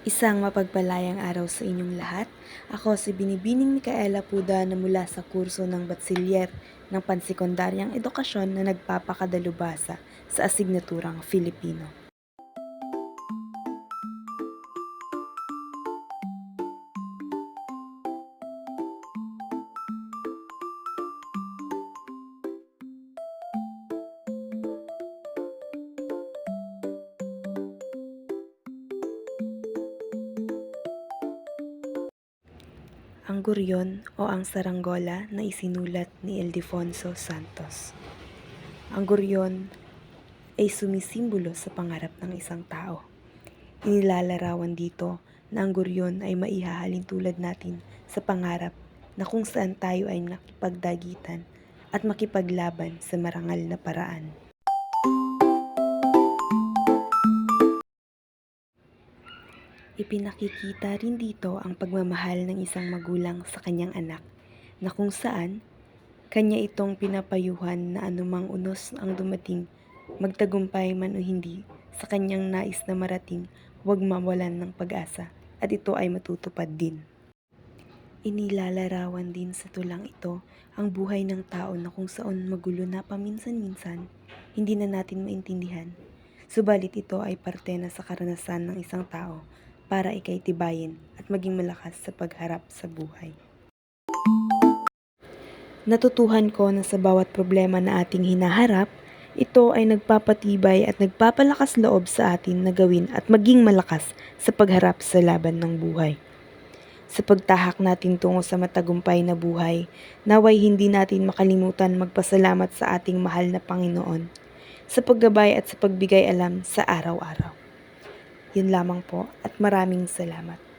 Isang mapagpalayang araw sa inyong lahat. Ako si Binibining Micaela Puda na mula sa kurso ng Batsilyer ng Pansekundaryang Edukasyon na nagpapakadalubasa sa asignaturang Filipino. Ang guryon o ang saranggola na isinulat ni Ildefonso Santos. Ang guryon ay sumisimbolo sa pangarap ng isang tao. Inilalarawan dito na ang guryon ay maihahalin tulad natin sa pangarap na kung saan tayo ay nakipagdagitan at makipaglaban sa marangal na paraan. Ipinakikita rin dito ang pagmamahal ng isang magulang sa kanyang anak na kung saan kanya itong pinapayuhan na anumang unos ang dumating, magtagumpay man o hindi, sa kanyang nais na marating, huwag mawalan ng pag-asa at ito ay matutupad din. Inilalarawan din sa tulang ito ang buhay ng tao na kung saan magulo na paminsan-minsan, hindi na natin maintindihan. Subalit ito ay parte na sa karanasan ng isang tao para ikay tibayin at maging malakas sa pagharap sa buhay. Natutuhan ko na sa bawat problema na ating hinaharap, ito ay nagpapatibay at nagpapalakas loob sa atin na gawin at maging malakas sa pagharap sa laban ng buhay. Sa pagtahak natin tungo sa matagumpay na buhay, naway hindi natin makalimutan magpasalamat sa ating mahal na Panginoon sa paggabay at sa pagbigay alam sa araw-araw. Yun lamang po at maraming salamat.